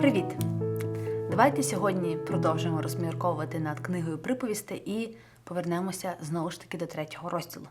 Привіт! Давайте сьогодні продовжимо розмірковувати над книгою приповістей і повернемося знову ж таки до третього розділу.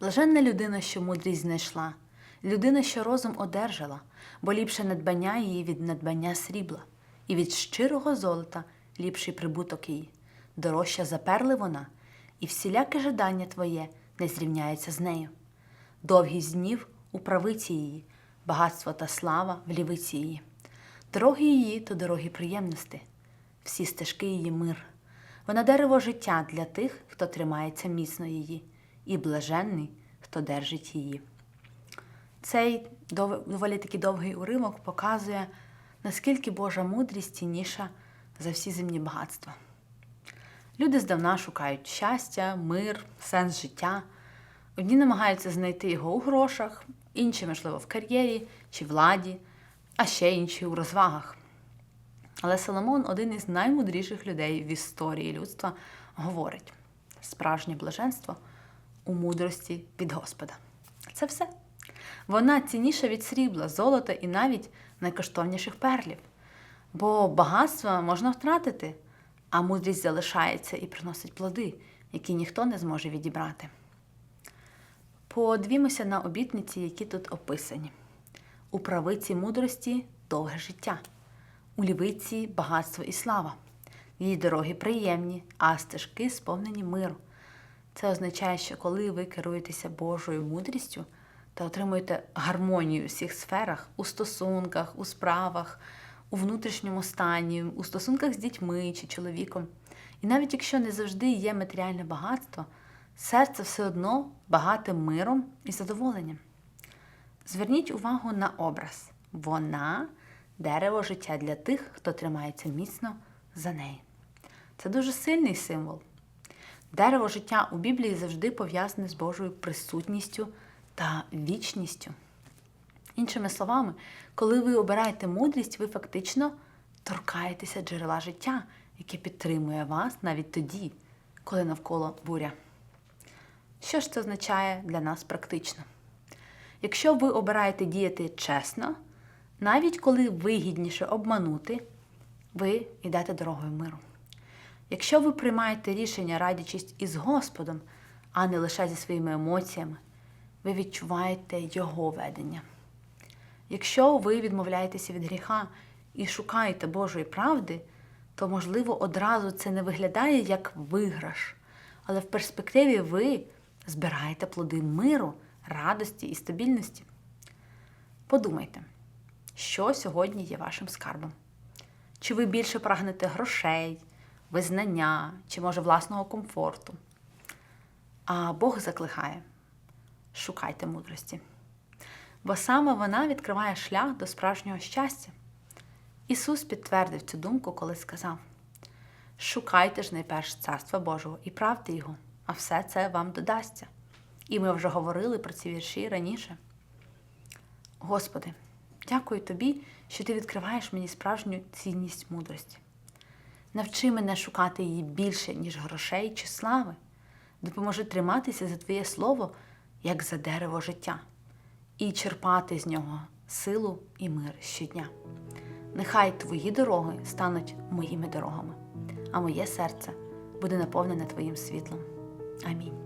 Блаженна людина, що мудрість знайшла, людина, що розум одержала, бо ліпше надбання її від надбання срібла, і від щирого золота ліпший прибуток її. Дорожча за перли вона, і всіляке жадання твоє не зрівняється з нею. Довгість днів у правиці її, багатство та слава в лівиці її. Дороги її то дороги приємності, всі стежки її мир. Вона дерево життя для тих, хто тримається міцно її, і блаженний, хто держить її. Цей доволі таки довгий уривок показує, наскільки Божа мудрість цінніша за всі земні багатства. Люди здавна шукають щастя, мир, сенс життя. Одні намагаються знайти його у грошах, інші, можливо, в кар'єрі чи владі, а ще інші у розвагах. Але Соломон, один із наймудріших людей в історії людства, говорить: справжнє блаженство у мудрості від Господа. Це все. Вона цінніша від срібла, золота і навіть найкоштовніших перлів. Бо багатство можна втратити, а мудрість залишається і приносить плоди, які ніхто не зможе відібрати. Подивімося на обітниці, які тут описані. У правиці мудрості довге життя, у лівиці багатство і слава. Її дороги приємні, а стежки сповнені миру. Це означає, що коли ви керуєтеся Божою мудрістю та отримуєте гармонію у всіх сферах, у стосунках, у справах, у внутрішньому стані, у стосунках з дітьми чи чоловіком. І навіть якщо не завжди є матеріальне багатство, серце все одно багате миром і задоволенням. Зверніть увагу на образ. Вона дерево життя для тих, хто тримається міцно за неї. Це дуже сильний символ. Дерево життя у Біблії завжди пов'язане з Божою присутністю та вічністю. Іншими словами, коли ви обираєте мудрість, ви фактично торкаєтеся джерела життя, яке підтримує вас навіть тоді, коли навколо буря. Що ж це означає для нас практично? Якщо ви обираєте діяти чесно, навіть коли вигідніше обманути, ви йдете дорогою миру. Якщо ви приймаєте рішення, радячись із Господом, а не лише зі своїми емоціями, ви відчуваєте Його ведення. Якщо ви відмовляєтеся від гріха і шукаєте Божої правди, то, можливо, одразу це не виглядає як виграш, але в перспективі ви збираєте плоди миру, радості і стабільності. Подумайте, що сьогодні є вашим скарбом? Чи ви більше прагнете грошей, визнання, чи може власного комфорту? А Бог закликає: шукайте мудрості. Бо саме вона відкриває шлях до справжнього щастя. Ісус підтвердив цю думку, коли сказав: Шукайте ж найперш Царства Божого і правди Його, а все це вам додасться. І ми вже говорили про ці вірші раніше. Господи, дякую Тобі, що Ти відкриваєш мені справжню цінність мудрості. Навчи мене шукати її більше, ніж грошей чи слави. Допоможи триматися за Твоє Слово, як за дерево життя, і черпати з нього силу і мир щодня. Нехай Твої дороги стануть моїми дорогами, а моє серце буде наповнене Твоїм світлом. Амінь.